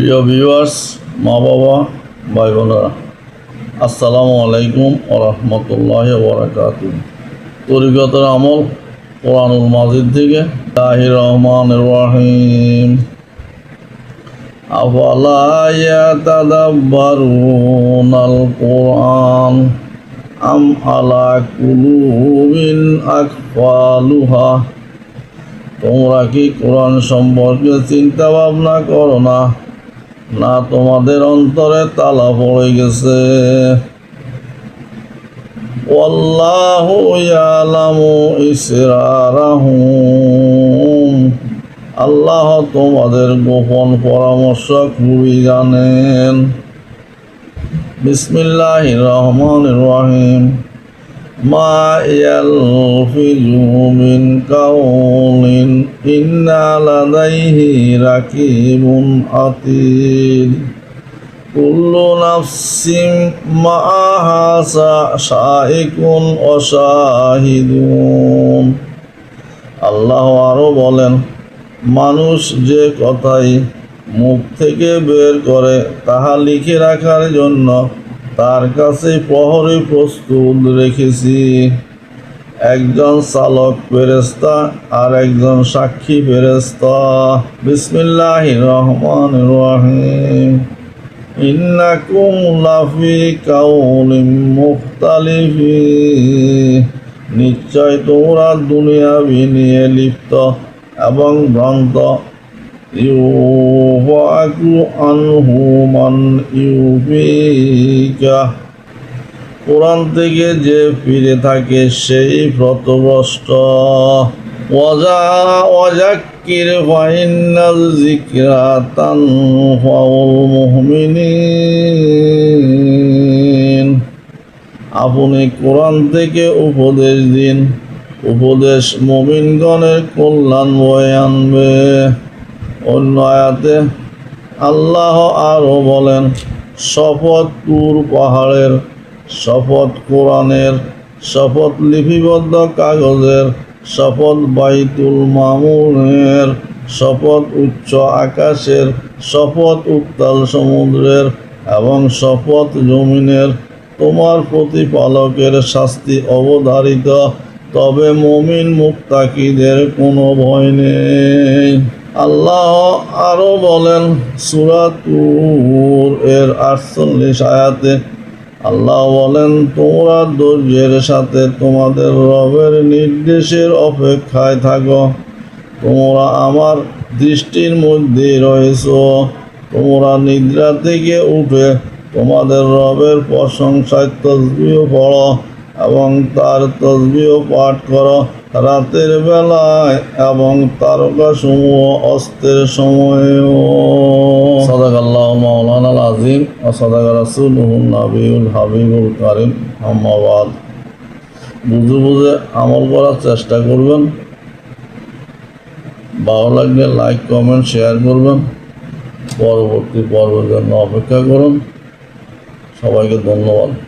প্রিয় ভিউয়ার্স মা বাবা ভাই বোনেরা আসসালামু আলাইকুম ও রহমতুল্লাহ বরাকাত তরিকতের আমল কোরআনুল মাজিদ থেকে। তাহির রহমান রহিম। আম আলা কুলুবিন আকফালুহা? তোমরা কি কোরআন সম্পর্কে চিন্তা ভাবনা করো না? না তোমাদের অন্তরে তালা পড়ে গেছে। আল্লাহ তোমাদের গোপন পরামর্শ খুবই জানেন। বিসমিল্লাহির রহমান রহিম। ما يلفظ من قول إنا لديه ركيب عتيد كل نفس معها شائك وشاهدون আল্লাহ আরও বলেন মানুষ যে কথাই মুখ থেকে বের করে তাহা লিখে রাখার জন্য তার কাছে প্রহরী প্রস্তুত রেখেছি। একজন চালক ফেরেস্তা আর একজন সাক্ষী ফেরেস্তা বিসমিল্লাহ রহমান রহিম। ইন্নাকুম লাফি কাউলিম মুখতালিফি। নিশ্চয় তোমরা দুনিয়া নিয়ে লিপ্ত এবং ভ্রান্ত ইউফাকু আনহু মান ইউফিকা কোরআন থেকে যে ফিরে থাকে সেই ব্রতভ্রষ্ট ওয়াজা ওয়াজাক্কির ফাইনাল জিকরা তানফাউল মুহমিনিন। আপনি কোরআন থেকে উপদেশ দিন। উপদেশ মুমিনগণের কল্যাণ বয়ে আনবে। অন্য আয়াতে আল্লাহ আরও বলেন, শপথ তুর পাহাড়ের, শপথ কোরআনের, শপথ লিপিবদ্ধ কাগজের, শপথ বাইতুল মামুনের, শপথ উচ্চ আকাশের, শপথ উত্তাল সমুদ্রের এবং শপথ জমিনের তোমার প্রতিপালকের শাস্তি অবধারিত, তবে মমিন মুক্তাকিদের কোনো ভয় নেই। আল্লাহ আরও বলেন সুরাতুর এর আটচল্লিশ আয়াতে আল্লাহ বলেন, তোমরা ধৈর্যের সাথে তোমাদের রবের নির্দেশের অপেক্ষায় থাকো। তোমরা আমার দৃষ্টির মধ্যে রয়েছ। তোমরা নিদ্রা থেকে উঠে তোমাদের রবের প্রশংসায় তসবিও পড়ো এবং তার তসবিও পাঠ করো। রাতের বেলায় এবং তারকা সমূহ অস্তের সময়েও। সদাক আল্লাহ মৌলানা আজিম ও সদাক রাসুল নাবিউল হাবিবুল কারিম। আহমাবাদ বুঝে বুঝে আমল করার চেষ্টা করবেন। ভালো লাগলে লাইক কমেন্ট শেয়ার করবেন। পরবর্তী পর্বের জন্য অপেক্ষা করুন। সবাইকে ধন্যবাদ।